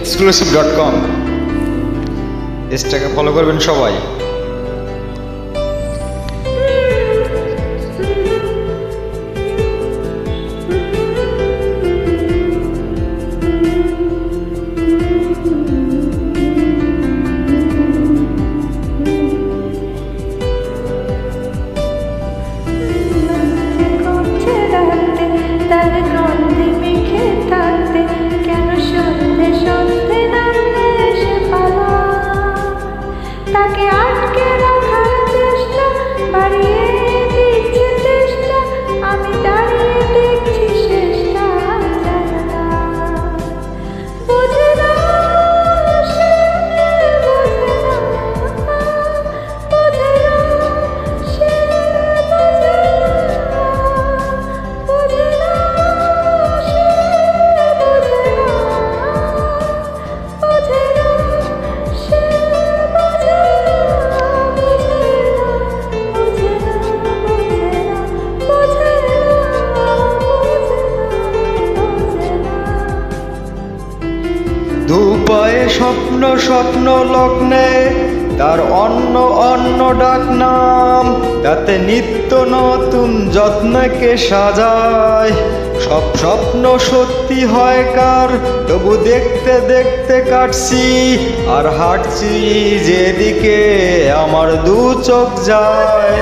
Exclusive dot com পেজটাকে follow করবেন সবাই। দুপায়ে স্বপ্ন স্বপ্ন লগ্নে, তার অন্য অন্য ডাক নাম, তাতে নিত্য নতুন যত্নকে সাজায়। সব স্বপ্ন সত্যি হয় কার, তবু দেখতে দেখতে কাটছি, আর হাঁটছি যেদিকে আমার দু চোখ যায়।